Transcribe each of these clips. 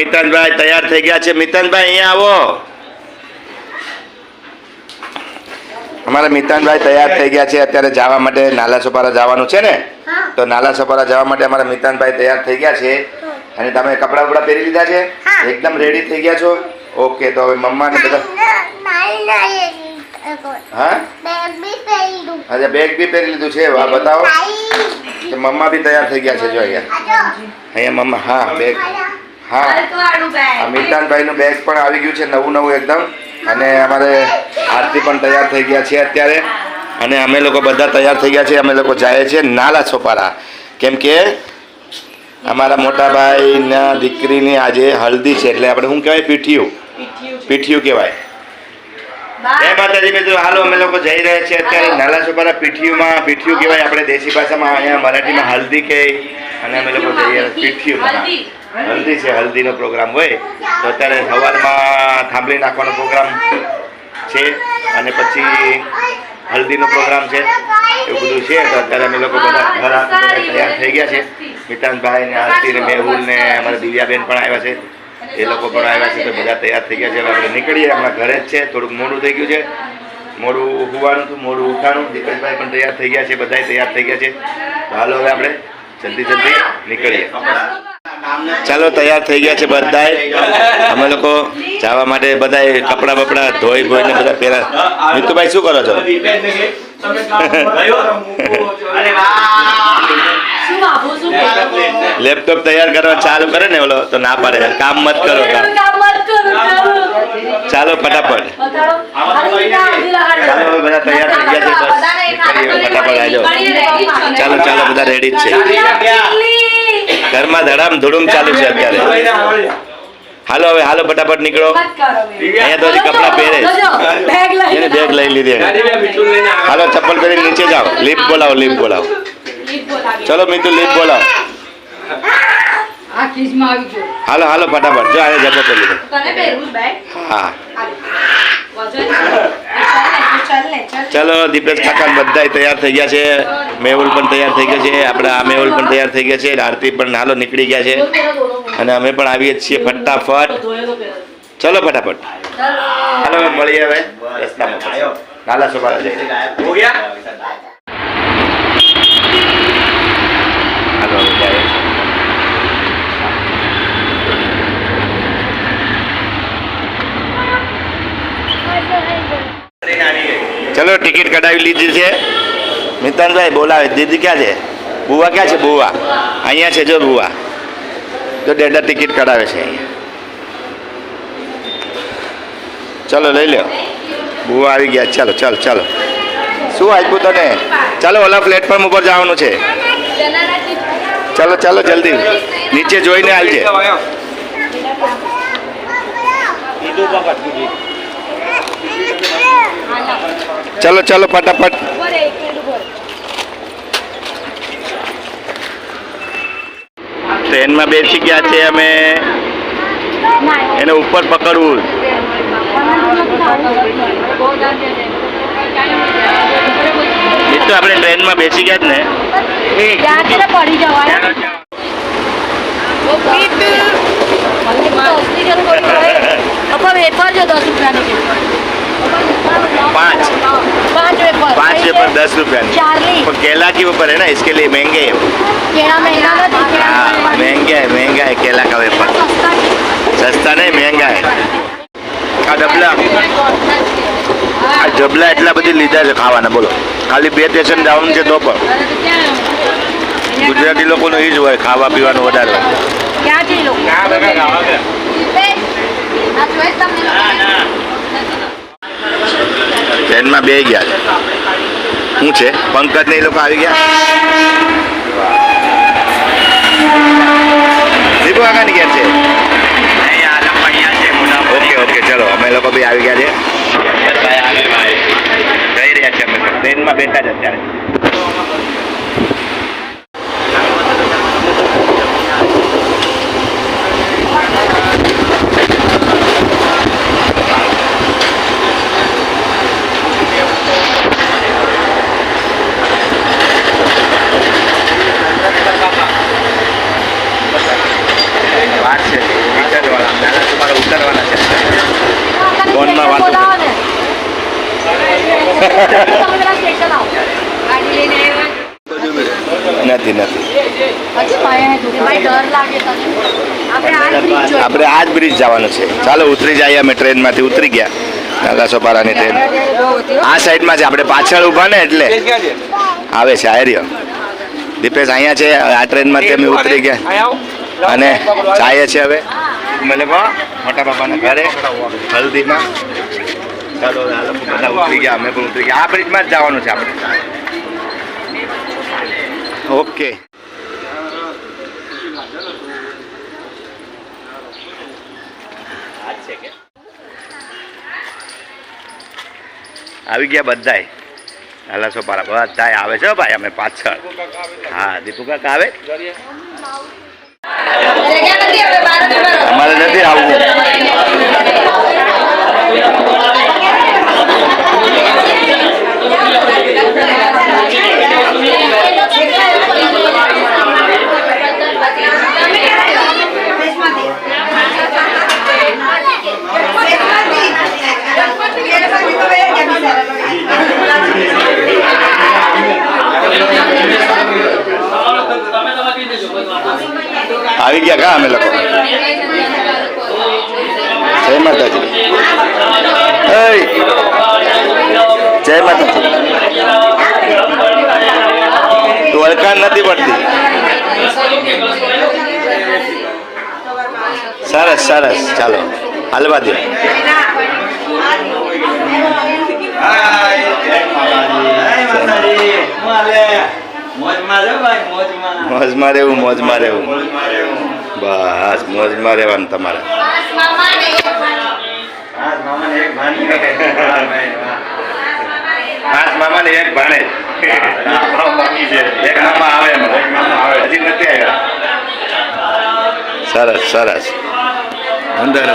મિતનભાઈ તૈયાર થઈ ગયા છે. મિતનભાઈ અહીંયા આવો. અમારા મિતનભાઈ તૈયાર થઈ ગયા છે. અત્યારે જવા માટે નાલા સોપારા જવાનું છે ને? તો નાલા સોપારા જવા માટે અમારા મિતનભાઈ તૈયાર થઈ ગયા છે. અને તમે કપડાં બપડા પહેરી લીધા છે? એકદમ રેડી થઈ ગયા છો? ઓકે તો હવે મમ્મા ને બધા હા? અચ્છા બેગ બી પહેરી લીધું છે. વાહ બતાવો. મમ્મા બી તૈયાર થઈ ગયા છે જો અહીંયા. અહીંયા મમ્મા હા બેગ. હા. આ મિતાનભાઈનું બેગ પણ આવી ગયું છે નવું નવું એકદમ. અને અમારે આરતી પણ તૈયાર થઈ ગયા છે અત્યારે. અને અમે લોકો બધા તૈયાર થઈ ગયા છે અમે લોકો જાય છે નાલા છોપારા કેમ કે અમારા મોટા ભાઈના દીકરીની આજે હલ્દી છે એટલે આપણે શું કહેવાય? પીઠિયું. પીઠિયું કહેવાય. એ માતાજી મિત્રો હાલો અમે લોકો જઈ રહ્યા છીએ અત્યારે નાલા છોપારા પીઠિયુંમાં. પીઠિયું કહેવાય આપણે દેશી ભાષામાં અહીંયા મરાઠીમાં હલ્દી કહે અને અમે લોકો જઈ રહ્યા પીઠિયું. હલ્દી છે, હલ્દીનો પ્રોગ્રામ હોય, તો અત્યારે સવારમાં થાંભલી નાખવાનો પ્રોગ્રામ છે અને પછી હલ્દીનો પ્રોગ્રામ છે, એવું બધું છે. તો અત્યારે અમે લોકો બધા ઘર તૈયાર થઈ ગયા છે. મિતાનભાઈ ને આરતી ને મેહુલ ને અમારા દિવ્યાબેન પણ આવ્યા છે. એ લોકો પણ આવ્યા છે, તો બધા તૈયાર થઈ ગયા છે. આપણે નીકળીએ, હમણાં ઘરે જ છે. થોડુંક મોડું થઈ ગયું છે. મોડું હોવાનું હતું, મોડું ઉઠાણું. દીપકભાઈ પણ તૈયાર થઈ ગયા છે બધા તૈયાર થઈ ગયા છે. તો હાલો હવે આપણે જલ્દી જલ્દી નીકળીએ. ચાલો તૈયાર થઈ ગયા છે બધાય. અમે લોકો જવા માટે બધાય કપડા બપડા ધોઈ ધોઈને બધા પહેરા નીતુભાઈ શું કરો છો? લેપટોપ તૈયાર કરવા ચાલુ કરે ને ઓલો તો ના પાડે. કામ મત કરો કામ. ચાલો ફટાફટ. ચાલો બધા તૈયાર થઈ ગયા છે. બસ ફટાફટ ચાલો ચાલો બધા રેડી જ છે. ઘરમાં ધડામ ધૂડુમ ચાલુ છે અત્યારે. હાલો હવે હાલો ફટાફટ નીકળો. અહીંયા તો હજી કપડાં પહેરે એને બેગ લઈ લીધી હાલો ચપ્પલ પહેરી નીચે જાઓ. લીપ બોલાવો લીપ બોલાવો. ચલો મિતુ લીપ બોલાવો. આ ખીજમાં આવી ગયો. હાલો હાલો ફટાફટ. જો આને કરી લીધો. હા. ચલો દીપેશ કાકા બધા તૈયાર થઈ ગયા છે. મેહુલ પણ તૈયાર થઈ ગયા છે. આપણા આ મેહુલ પણ તૈયાર થઈ ગયા છે. આરતી પણ નાલો નીકળી ગયા છે. અને અમે પણ આવીએ છીએ ફટાફટ. ચલો ફટાફટ. ચાલો મળીએ હવે. નાલા સોબારા જઈએ. Thank. ચલો, ટિકિટ કઢાવી લીધી છે. મિતાનભાઈ, બોલાવે. દીદી ક્યાં છે? બુવા ક્યાં છે? બુવા. અહીંયા છે જો બુવા. જો ડેડા ટિકિટ કઢાવે છે અહીંયા. ચલો, લઈ લો બુવા આવી ગયા. ચાલો ચાલો ચાલો. શું આપ્યું તને? ચાલો, ઓલા પ્લેટફોર્મ ઉપર જવાનું છે. ચાલો ચાલો, જલ્દી. નીચે જોઈને આવજે. ચલો ચલો, ફટાફટ. ટ્રેનમાં બેસી ગયા છે અમે. એને ઉપર પકડવું. તો આપણે ટ્રેનમાં બેસી ગયા જ ને. પડી જવાય પપ્પા વેફર જો દસ રૂપિયાની પાંચ પાંચ વેફર पाँच पेपर दस रुपया चार्ली पर केला की ऊपर है ना इसके लिए महंगे है કેળા મહેંગા નથી કેળા हाँ महंगा है महंगा है केला का वेपर સસ્તા છે. સસ્તા નહીં મહેંગા હે આ ડબલા આ ડબલા એટલા બધી લીધા છે ખાવાના બોલો ખાલી બે સ્ટેશન જવાનું છે તો પણ ગુજરાતી લોકોનું એ જ હોય ખાવા પીવાનું વધારે હોય ના બે ગયા શું છે? પંકજ ને એ લોકો આવી ગયા? દીપુ કાકાની ઘેર છે? ઓકે ઓકે, ચલો, અમે લોકો બી આવી ગયા છે. જઈ રહ્યા છીએ અમે. ટ્રેનમાં બેઠા જ અત્યારે. નથી નથી. આપણે આજ બ્રિજ જવાનું છે. ચાલો ઉતરી જઈએ અમે ટ્રેનમાંથી. ઉતરી ગયા. નાલા સોપારાની ટ્રેન. આ સાઈડમાં છે. આપણે પાછળ ઊભા ને એટલે. આવે છે આયર્યો દીપેશ અહીંયા છે. આ ટ્રેનમાંથી અમે ઉતરી ગયા. અને જાય છે હવે. મને મોટા બાપાના ઘરે હલ્દીમાં. ચાલો આ લોકો બધા ઉતરી ગયા અમે પણ ઉતરી ગયા. આ બ્રિજમાં જ જવાનું છે આપણે. ઓકે. આવી ગયા બધાય. હલાસો પારા. બધાય આવે છે ભાઈ અમે પાછળ. હા દીપુ કાકા આવે? અમારે નથી આવવું. આવી ગયા કા અમે લોકો જય માતાજી એય, જય માતાજી તું ઓળખાણ નથી પડતી સરસ સરસ ચાલો હાલવા દે મોજમાં રહેવું મોજમાં. રહેવું બસ મોજમાં રહેવાનું તમારે. પાંચ મામા ને એક ભાણે. એક મામા આવે હજી નથી આવ્યા. સરસ સરસ. અંદર.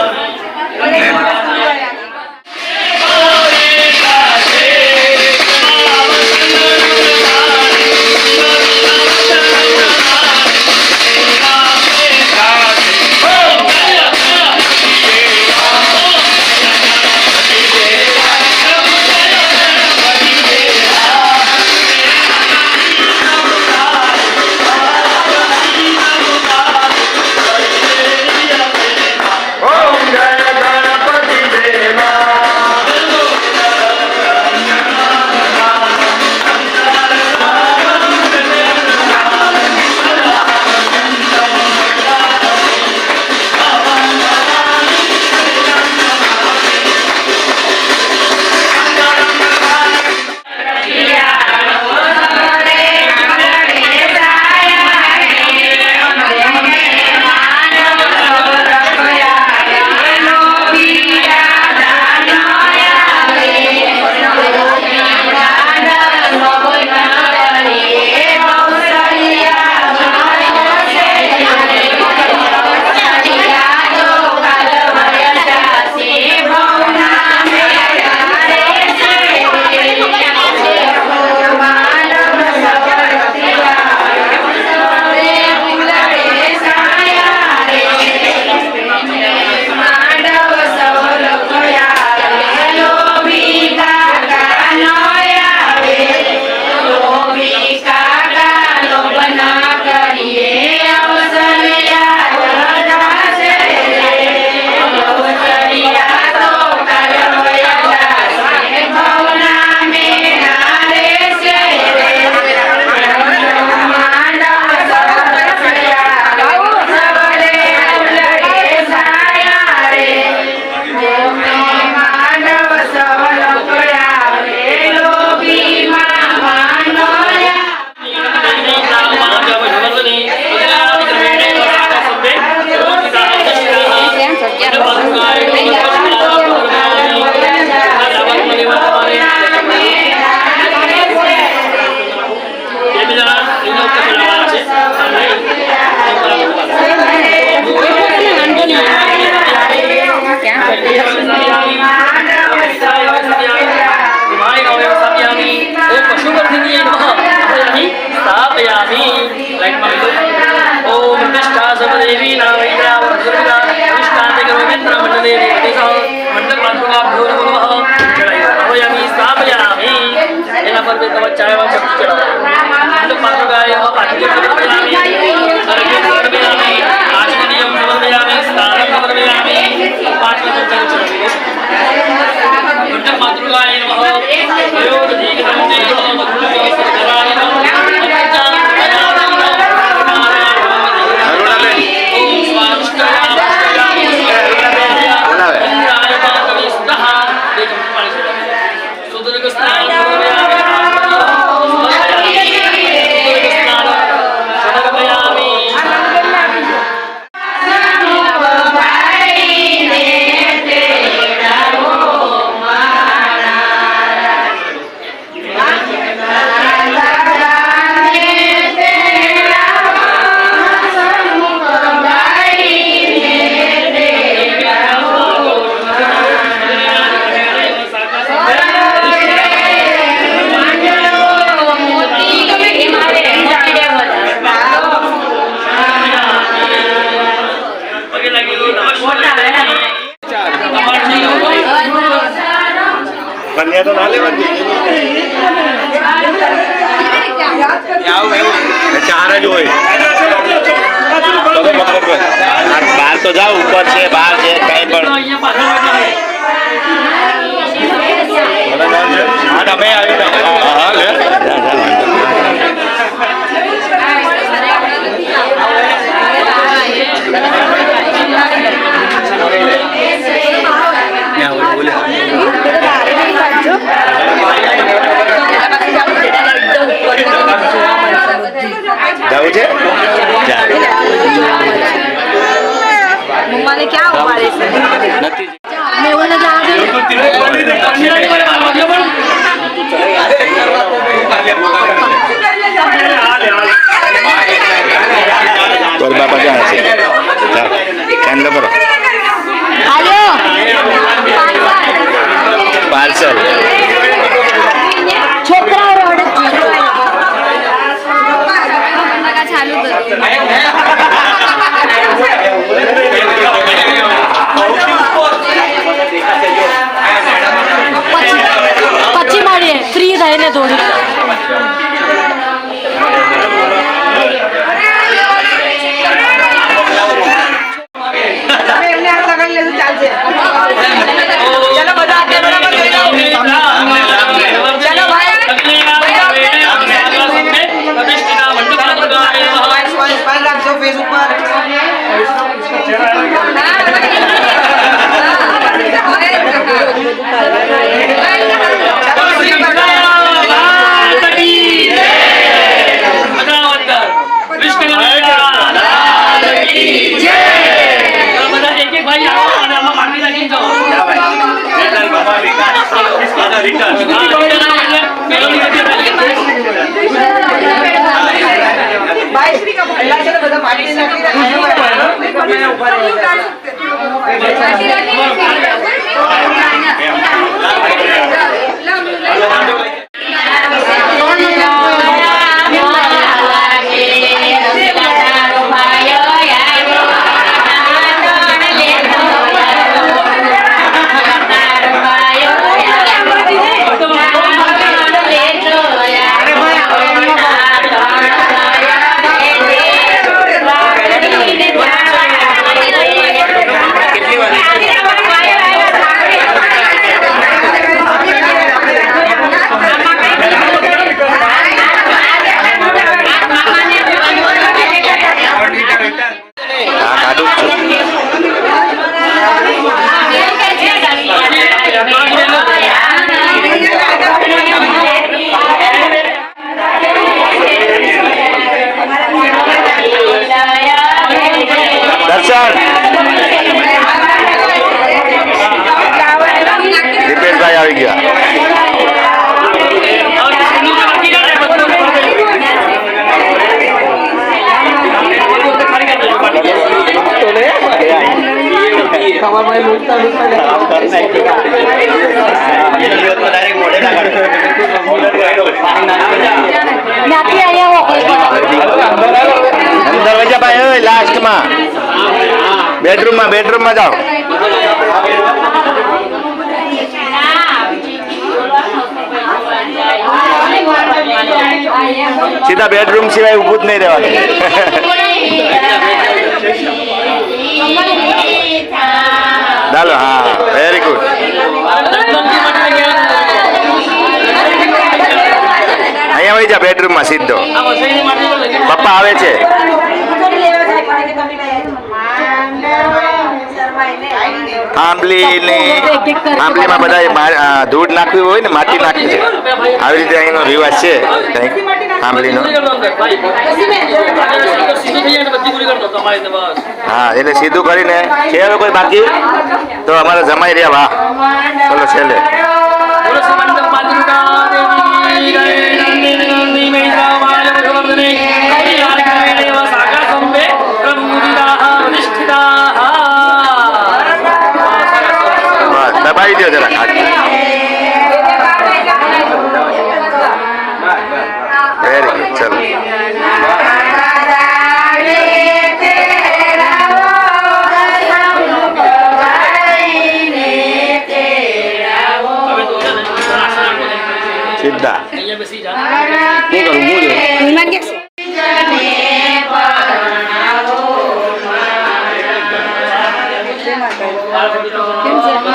જાઓ ઉપર છે બહાર છે કઈ પણ. જવું છે. મમ્માને ક્યાં ઉપાડે છે? નથી. બેડરૂમમાં જાઓ સીધા બેડરૂમ સિવાય ઊભું જ નહીં રહેવાનું. ચાલો, હા વેરી ગુડ અહીંયા વહી જા બેડરૂમમાં સીધો. પપ્પા આવે છે. આંબલી ને આંબલીમાં બધા મા- ધૂળ નાખવી હોય ને માટી નાખવી છે. આવી રીતે અહીંનો રિવાજ છે. આંબલીનો. હા એટલે સીધું કરીને છે કોઈ બાકી? તો અમારે જમાઈ રહ્યા વાહ. ચલો છેલ્લે. કેમ છે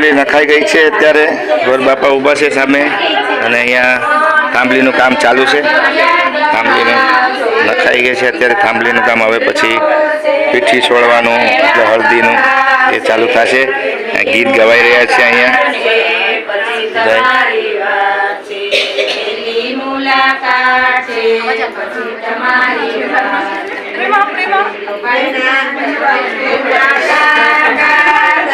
થાંભલી નખાઈ ગઈ છે અત્યારે. ગોર બાપા ઊભા છે સામે અને અહીંયા થાંભલીનું કામ ચાલુ છે. થાંભલીનું નખાઈ ગઈ છે અત્યારે. થાંભલીનું કામ હવે પછી પીઠી છોડવાનું એટલે હળદીનું એ ચાલુ થશે. ગીત ગવાઈ રહ્યા છે અહીંયા.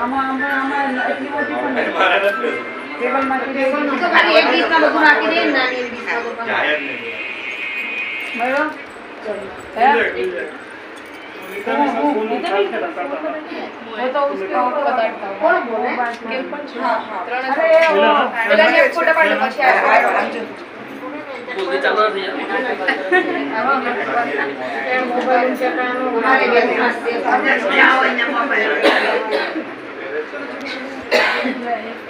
આમાં આમાં આમાં એટલી મોટી પણ ખાલી એક ડીશમાં બધું નાખી દે ને નાની એવી ડીશમાં. બરોબર? તો દસ મિનિટ દસ